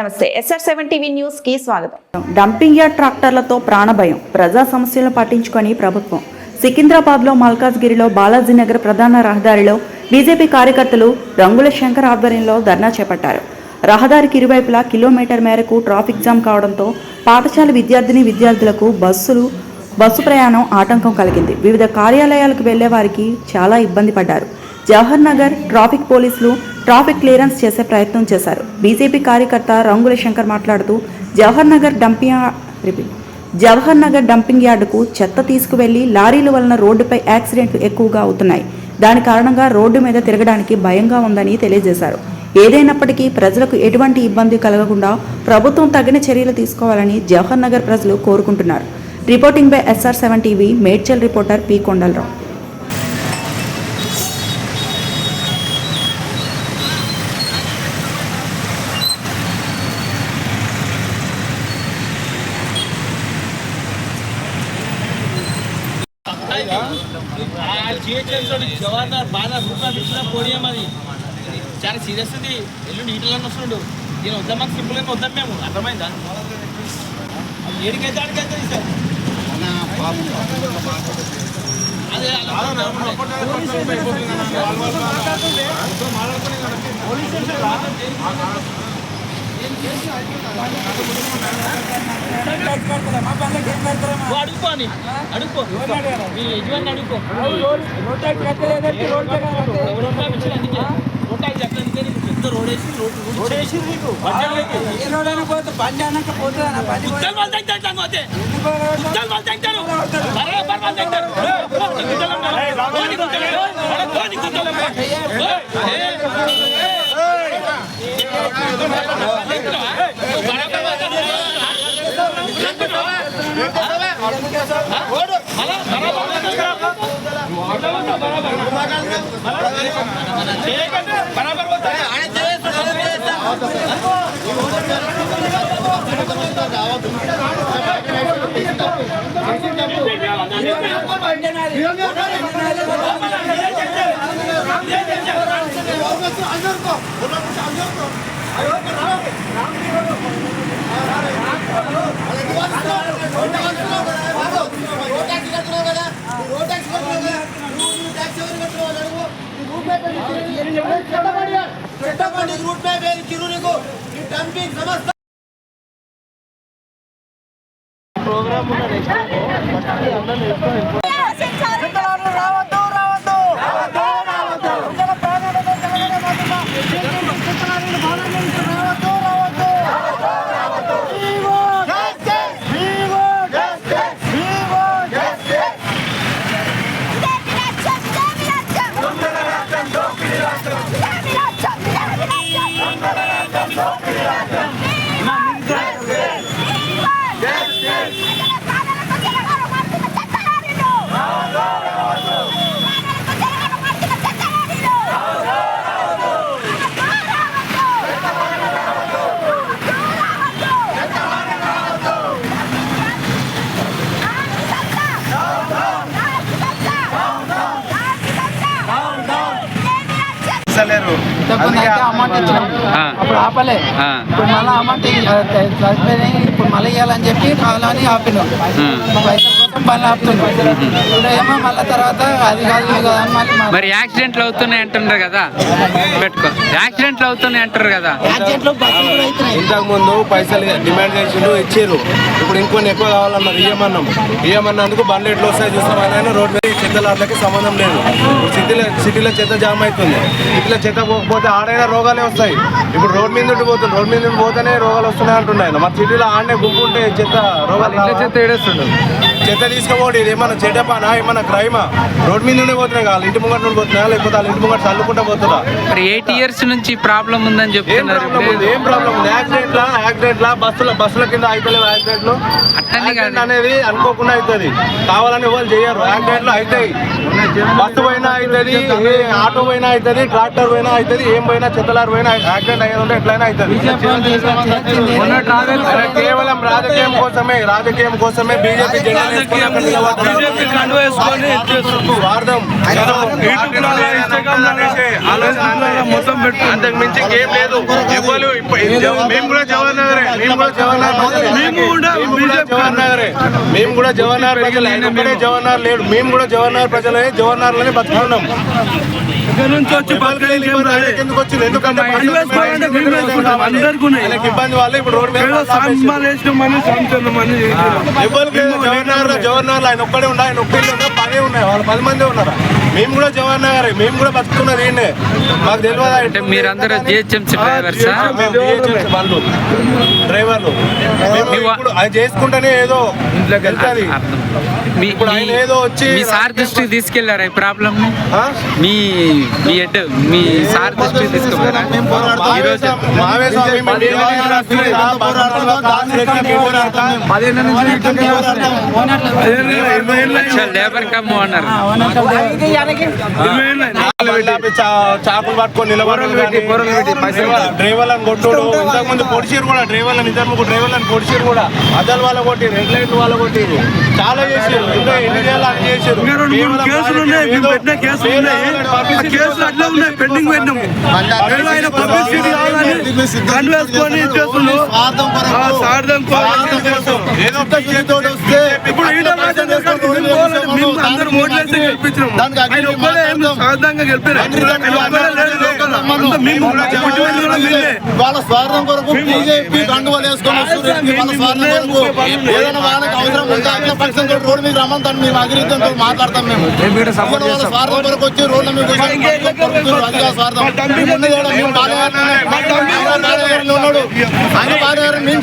నమస్తే SR seven TV న్యూస్కి స్వాగతం. డంపింగ్ యార్డ్ ట్రాక్టర్లతో ప్రాణభయం ప్రజా సమస్యలను పట్టించుకొని ప్రభుత్వం. సికింద్రాబాద్లో మల్కాజ్గిరిలో బాలాజీనగర్ ప్రధాన రహదారిలో బీజేపీ కార్యకర్తలు రంగుల శంకర్ ఆధ్వర్యంలో ధర్నా చేపట్టారు. రహదారికి ఇరువైపులా కిలోమీటర్ మేరకు ట్రాఫిక్ జామ్ కావడంతో పాఠశాల విద్యార్థిని విద్యార్థులకు బస్సులు బస్సు ప్రయాణం ఆటంకం కలిగింది. వివిధ కార్యాలయాలకు వెళ్ళే వారికి చాలా ఇబ్బంది పడ్డారు. జవహర్ నగర్ ట్రాఫిక్ పోలీసులు ట్రాఫిక్ క్లియరెన్స్ చేసే ప్రయత్నం చేశారు. బీజేపీ కార్యకర్త రంగుల శంకర్ మాట్లాడుతూ Jawahar Nagar dumping repeat. Jawahar Nagar dumping యార్డుకు చెత్త తీసుకువెళ్ళి లారీల వలన రోడ్డుపై యాక్సిడెంట్లు ఎక్కువగా అవుతున్నాయి. దాని కారణంగా రోడ్డు మీద తిరగడానికి భయంగా ఉందని తెలియజేశారు. ఏదైనప్పటికీ ప్రజలకు ఎటువంటి ఇబ్బంది కలగకుండా ప్రభుత్వం తగిన చర్యలు తీసుకోవాలని జవహర్ నగర్ ప్రజలు కోరుకుంటున్నారు. Reporting by SR seven TV Medchal reporter P. Kondalarao. GHMC Jawahar బాగా రూపాయలు ఇచ్చిన పోనీయం అది. చాలా సీరియస్ ఉంది. ఎల్లుండి హీటర్లను వస్తుండు నేను వద్దాం మాకు సింపుల్గా వద్దాం మేము. అర్థమైందా? ఏడికైతే ఆడికైతే సార్. అదే అలా నువ్వు అడుక్కో అని అడుక్కో మీ యజమాని అడుక్కో రోడ్ ట్యాక్స్ అందుకే రోడ్ ట్యాక్స్ అందుకే నీకు పెద్ద రోడ్ వేసి రోడ్ రోడ్ వేసి నీకు తగ్గుతారు పోతే అందరికో అందరికో చెట్టపండి రూట్ మ్యాప్ ఏది చిరు నీకు ఈ డంపింగ్ సమస్త ప్రోగ్రామ్ ఉన్న నెక్స్ట్ అందరినీ যায় అమౌంట్ ఇచ్చినాం. అప్పుడు ఆపలే. ఇప్పుడు మళ్ళీ అమౌంట్ ఇప్పుడు మళ్ళీ ఇవ్వాలని చెప్పి కావాలని ఆపినాం. పైసల కోసం మళ్ళీ ఆపుతున్నాం. ఇప్పుడు ఏమో మళ్ళీ తర్వాత అది కాదు కాదు మళ్ళీ మరి యాక్సిడెంట్లు అవుతున్నాయి అంటున్నారు కదా. పెట్టుకో. యాక్సిడెంట్లు అవుతున్నాయి అంటారు కదా. ఇంతకు ముందు పైసలు డిమాండ్ చేసిండు ఇచ్చారు ఇప్పుడు ఇంకొన్ని ఎక్కువ కావాలన్నారు ఇయ్యమన్నాం. ఇయ్యమన్నందుకు బండ్లు ఎట్లా వస్తాయి చూస్తామని రోడ్ మీద చెత్తలాట్లకి సంబంధం లేదు. సిటీలో సిటీలో చెత్త జామ్ అవుతుంది. సిటీలో చెత్త పోకపోతే ఆడైనా రోగాలే వస్తాయి. ఇప్పుడు రోడ్ మీద నుండి పోతుంది రోడ్ మీద నుండి పోతేనే రోగాలు వస్తున్నాయి అంటున్నాయి. మరి సిటీలో ఆడనే గుంపు ఉంటే చెత్త రోగాలు? చెత్త ఏడేస్తుండు? చెత్త తీసుకోపోండి ఇది ఏమన్నా చెడ్డపానా ఏమన్నా క్రైమా రోడ్ మీద నుండి పోతున్నాయి కాదు ఇంటి ముంగట నుండి పోతున్నాయా? లేకపోతే వాళ్ళ ఇంటి ముంగట చల్లుకుంటా పోతున్నా మరి ఎయిట్ ఇయర్స్ నుంచి ప్రాబ్లం ఉందని చెప్తున్నారు? ఏం ప్రాబ్లం ఉంది? యాక్సిడెంట్ లా యాక్సిడెంట్ లా బస్సుల బస్సుల కింద యాక్సిడెంట్లు. కాదు. యాక్సిడెంట్ అనేది అనుకోకుండా అవుతుంది కావాలని వాళ్ళు చేయరు. యాక్సిడెంట్లు అవుతాయి బస్సు పోయినా అవుతుంది ఏ ఆటో పోయినా అవుతుంది ట్రాక్టర్ పోయినా అవుతుంది ఏం పోయినా చెత్తలారు పోయినా యాక్సిడెంట్ అయ్యేది ఉంటే ఎట్లయినా అవుతుంది. కేవలం రాజకీయం కోసమే రాజకీయం కోసమే బీజేపీ. స్వార్థం అంతకు మించి ఏం లేదు. మేము కూడా జవహర్ నగరే మేము కూడా జవహర్ నగర్ ప్రజలే. మేము కూడా జవహర్ నగరే ప్రజలు జవహర్ నగర్ లేడు మేము కూడా జవహర్ నగర్ ప్రజలే జవహర్ నగర్లోనే బతుకుతున్నాం నుంచి వచ్చి. అందరికీ ఆయన ఒక్కడే ఉండ ఆయన ఒక్కడే ఉండ పది ఉన్నాయి వాళ్ళు పది మంది ఉన్నారు? మేము కూడా జవహర్ నగర్ మేము కూడా బతుకున్నది మాకు తెలియదు అంటే మీరందరూ జిహెచ్ఎంసీ డ్రైవర్సా? వాళ్ళు డ్రైవర్లు. ఇప్పుడు అది చేసుకుంటేనే ఏదో వెళ్తాది ఇప్పుడు ఆయన ఏదో వచ్చి మీ సార్ దృష్టికి తీసుకెళ్ళారా ఈ ప్రాబ్లమ్? మీ మీ హెడ్ మీ సార్ రెట్ల పోరాటం. లేబర్ కమ్ అన్నారు. చాకులు పట్టుకొని నిలబడరు డ్రైవర్లను కొట్టుడు. ఇంతకు ముందు పొడిచిరు కూడా డ్రైవర్లను ఇద్దరు ముగ్గురు డ్రైవర్లను పొడిచిరు కూడా అదల్ వాళ్ళ కొట్టిరు రెడ్ లైట్ వాళ్ళ కొట్టిరు. చాలా చేసారు. ఇంకా ఎన్ని చేయాలి అని చేసారు? ఇప్పుడు వెళ్ళి స్వార్థం కొరకు బీజేపీ కండువలు వేసుకొని వస్తున్నారు. వాళ్ళ స్వార్థం కొరకు ఏదైనా వాళ్ళకి అవసరం ఉంటే అఖిల పక్షం తోటి రోడ్డు మీద రమ్మంటాను మేము అగ్రితో మాట్లాడతాం మేము. వాళ్ళ స్వార్థం కొరకు వచ్చి రోడ్ల మీద ఆ స్వార్థం. బాలగారిని ఉన్నాడు. ఆయన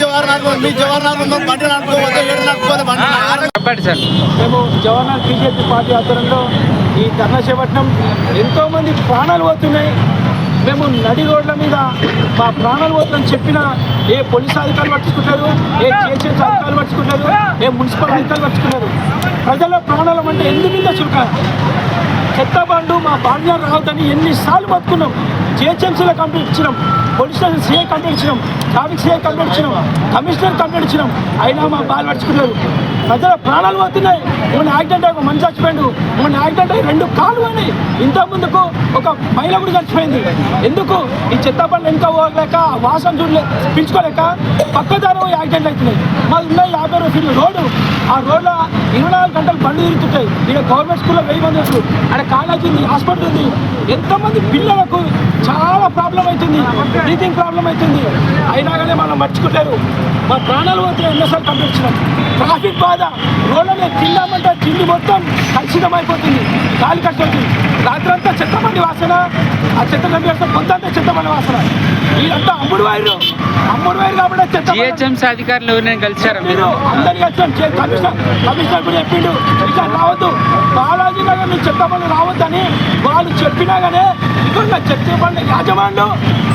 జవహర్లాల్ మీ జవహర్లాల్ ఉన్నాం. బండి నడుపుకోవద్దు ఏడు నడుపుకోవాలి బండి చెప్పండి సార్. మేము జవహర్లాల్ బీజేపీ పార్టీ ఆధ్వర్యంలో ఈ ధర్నా చేపట్టడం ఎంతోమంది ప్రాణాలు పోతున్నాయి. మేము నడి రోడ్ల మీద మా ప్రాణాలు పోతుందని చెప్పిన ఏ పోలీస్ అధికారులు పట్టించుకుంటారు ఏ జిహెచ్ఎస్ అధికారులు పట్టించుకుంటారు ఏ మున్సిపల్ అధికారులు పట్టించుకుంటారు. ప్రజల ప్రాణాలు అంటే ఎందుకు ఇంత చురుక చెత్త బండు మా భార్య రావద్దని ఎన్నిసార్లు బతుకున్నాం. జిహెచ్ఎంసీలో కంప్లీట్ ఇచ్చినాం. పోలీస్ స్టేషన్ సీఐ కంప్లీట్ ఇచ్చినాం. ట్రాఫిక్ సీఐ కంప్లీట్ ఇచ్చినాం. కమిషనర్ కంప్లీట్ ఇచ్చినాం. అయినా మా బాలు పడుచుకున్నారు ప్రజల ప్రాణాలు పోతున్నాయి. మొన్న యాక్సిడెంట్ అయ్యి ఒక మనిషి చచ్చిపోయాడు. మొన్న యాక్సిడెంట్ అయ్యి రెండు కాళ్ళు పోయినాయి. ఇంత ముందుకు ఒక మహిళ కూడా చచ్చిపోయింది. ఎందుకు? ఈ చెత్త పనులు ఇంకా పోలేక వాసన చూడలే పిలుచుకోలేక పక్కదారు యాక్సిడెంట్ అవుతున్నాయి. మాది ఉన్నాయి యాభై రూపాయలు రోడ్డు. ఆ రోడ్లో ఇరవై నాలుగు గంటలు బండ్లు తిరుగుతుంటాయి. ఇక్కడ గవర్నమెంట్ స్కూల్లో వెయ్యి మంది వస్తారు అక్కడ కాలేజీ ఉంది హాస్పిటల్ ఉంది. ఎంతమంది పిల్లలకు ప్రాబ్లం అవుతుంది. బ్రీతింగ్ ప్రాబ్లం అవుతుంది. అయినా కానీ మనం మర్చిపోలేరు. మా ప్రాణాలు పోతే ఎన్నోసార్లు పంపించినాం. ట్రాఫిక్ బాధ. రోడ్ల మీద తిన్నామంటే తిండి మొత్తం కలుషితం అయిపోతుంది. గాలి కట్టుకుంటుంది రాత్రంతా చెత్తమండి వాసన. ఆ చెత్త కంటే పొద్దంతా చెత్తమండి వాసన. వీళ్ళంతా అమ్ముడు వైరు అమ్ముడు వైరు కాబట్టి జిహెచ్ఎంసీ అధికారులు ఎవరైనా కలిసారా మీరు? కమిషనర్ కూడా చెప్పిండు. ఇట్లా రావద్దు. బాలాజీ నగర్ నుంచి చెత్త బండ్లు రావద్దని వాళ్ళు చెప్పినా గానే ఇక్కడ చెత్త బండ్ల యాజమాన్లు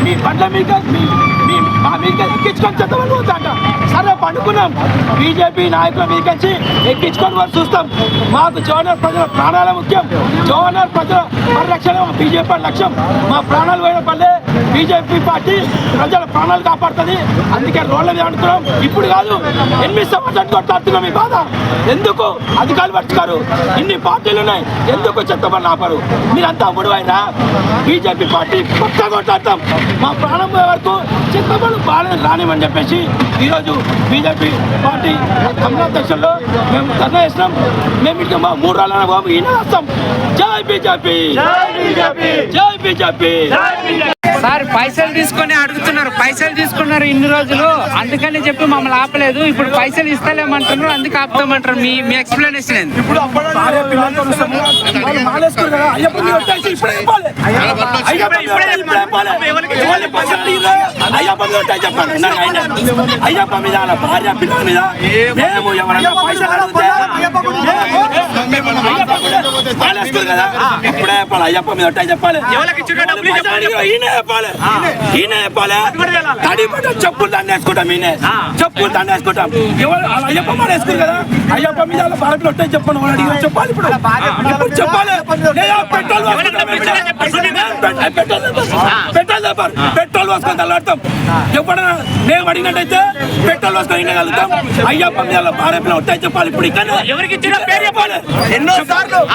మీ బండ్ల మీద మీ మీ మా మీద ఎక్కించుకొని చెత్త బండ్లు వద్దంట సరే పండుకున్నాం. బీజేపీ నాయకుల మీదకి వచ్చి ఎక్కించుకొని వారు చూస్తాం. మాకు జోనర్ ప్రజల ప్రాణాల ముఖ్యం. జోనర్ ప్రజల పరిరక్షణ బీజేపీ లక్ష్యం. మా ప్రాణాలు పోయిన పల్లె బీజేపీ పార్టీ ప్రజల ప్రాణాలు కాపాడుతుంది. అందుకే రోడ్ల మీద అనుకున్నాం ఇప్పుడు కాదు ఎనిమిది సంవత్సరాలు కొట్లాడుతున్నాం ఈ బాధ. ఎందుకు అధికారులు పట్టుకారు ఇన్ని పార్టీలు ఉన్నాయి. ఎందుకు చెత్తమని ఆపరు? మీరంతా అమ్ముడు అయినా బీజేపీ పార్టీ కొత్త కొట్లాడతాం. మా ప్రాణం పోయే వరకు చెత్తపడు బాగా రానివ్వని చెప్పేసి ఈరోజు బీజేపీ పార్టీ కమలాధ్యక్షుల్లో మేము ధర్నా మేము ఇక మా మూడు రోజులైనా బాబు ఈయన వస్తాం జై బీజేపీ! జై బీజేపీ! సార్ పైసలు తీసుకొని అడుగుతున్నారు. పైసలు తీసుకున్నారు ఇన్ని రోజులు. అందుకని చెప్పి మమ్మల్ని ఆపలేదు. ఇప్పుడు పైసలు ఇస్తలేమంటున్నారు. అందుకే ఆపుతామంటారు మీ మీ ఎక్స్ప్లెనేషన్ ఏంది? ఇప్పుడే. అయ్యప్ప మీద భార్య పిల్లల మేము ఎవరైనా పైసలు కదా, ఇప్పుడే చెప్పాలి? అయ్యప్ప మీద ఉంటాయి చెప్పాలి. ఈయనే చెప్పాలి. ఈయన చెప్పాలి. తడి బట్ట చెప్పులు దండ వేసుకుంటాం ఈయన చెప్పులు దండ వేసుకుంటాం అయ్యప్ప మాల వేసుకున్నారు కదా? అయ్యప్ప మీద వాళ్ళ చెప్పండి వాళ్ళు అడిగిన చెప్పాలి ఇప్పుడు. ఇప్పుడు చెప్పాలి. పెట్రోల్. పెట్రోల్ పెట్రోల్ చెప్పారు పెట్రోల్ పోసుకొని తల్లాడతాం. ఎప్పుడైనా మేము అడిగినట్టయితే పెట్రోల్ పోసుకొని వినగలుగుతాం అయ్యప్ప మీద భారతలో ఉంటాయి చెప్పాలి. ఇప్పుడు ఇక్కడ ఎవరికి పేరు చెప్పాలి. ఎన్నో సార్లు.